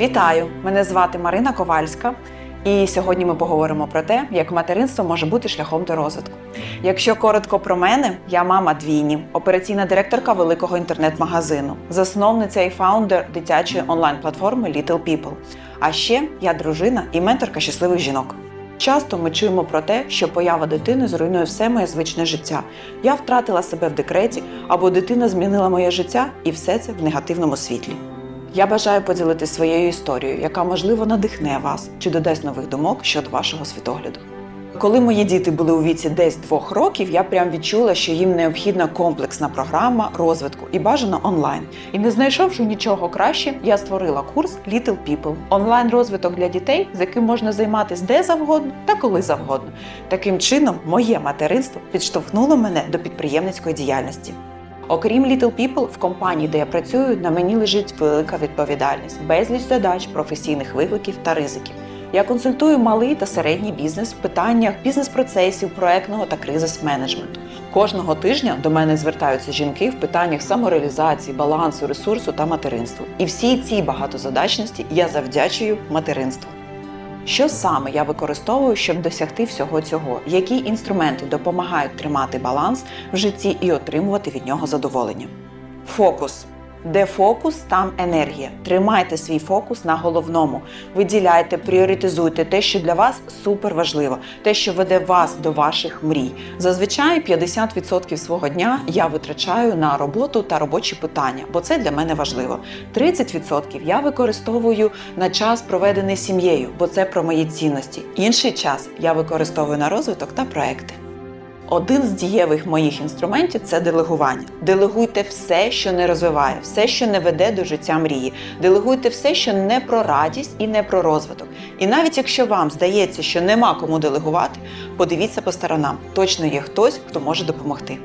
Вітаю! Мене звати Марина Ковальська, і сьогодні ми поговоримо про те, як материнство може бути шляхом до розвитку. Якщо коротко про мене, я мама двійні, операційна директорка великого інтернет-магазину, засновниця і фаундер дитячої онлайн-платформи Little People. А ще я дружина і менторка щасливих жінок. Часто ми чуємо про те, що поява дитини зруйнує все моє звичне життя. Я втратила себе в декреті, або дитина змінила моє життя, і все це в негативному світлі. Я бажаю поділитися своєю історією, яка можливо надихне вас чи додасть нових думок щодо вашого світогляду. Коли мої діти були у віці десь двох років, я прям відчула, що їм необхідна комплексна програма розвитку і бажано онлайн. І не знайшовши нічого краще, я створила курс Little People – онлайн розвиток для дітей, з яким можна займатися де завгодно та коли завгодно. Таким чином, моє материнство підштовхнуло мене до підприємницької діяльності. Окрім Little People, в компанії, де я працюю, на мені лежить велика відповідальність, безліч задач, професійних викликів та ризиків. Я консультую малий та середній бізнес в питаннях бізнес-процесів, проектного та кризис-менеджменту. Кожного тижня до мене звертаються жінки в питаннях самореалізації, балансу, ресурсу та материнства. І всій цій багатозадачності я завдячую материнству. Що саме я використовую, щоб досягти всього цього? Які інструменти допомагають тримати баланс в житті і отримувати від нього задоволення? Фокус. Де фокус, там енергія. Тримайте свій фокус на головному. Виділяйте, пріоритизуйте те, що для вас супер важливо, те, що веде вас до ваших мрій. Зазвичай 50% свого дня я витрачаю на роботу та робочі питання, бо це для мене важливо. 30% я використовую на час, проведений сім'єю, бо це про мої цінності. Інший час я використовую на розвиток та проекти. Один з дієвих моїх інструментів це делегування. Делегуйте все, що не розвиває, все, що не веде до життя мрії. Делегуйте все, що не про радість і не про розвиток. І навіть якщо вам здається, що нема кому делегувати, подивіться по сторонам. Точно є хтось, хто може допомогти.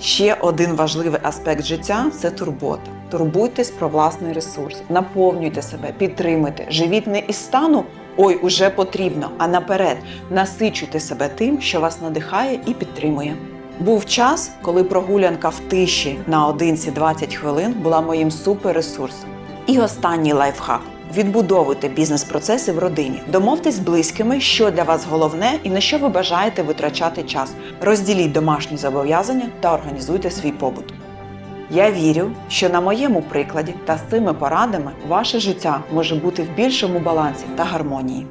Ще один важливий аспект життя це турбота. Турбуйтесь про власний ресурс, наповнюйте себе, підтримуйте, живіть не із стану ой, уже потрібно, а наперед насичуйте себе тим, що вас надихає і підтримує. Був час, коли прогулянка в тиші наодинці 20 хвилин була моїм суперресурсом. І останній лайфхак. Відбудовуйте бізнес-процеси в родині. Домовтесь з близькими, що для вас головне і на що ви бажаєте витрачати час. Розділіть домашні зобов'язання та організуйте свій побут. Я вірю, що на моєму прикладі та з цими порадами ваше життя може бути в більшому балансі та гармонії.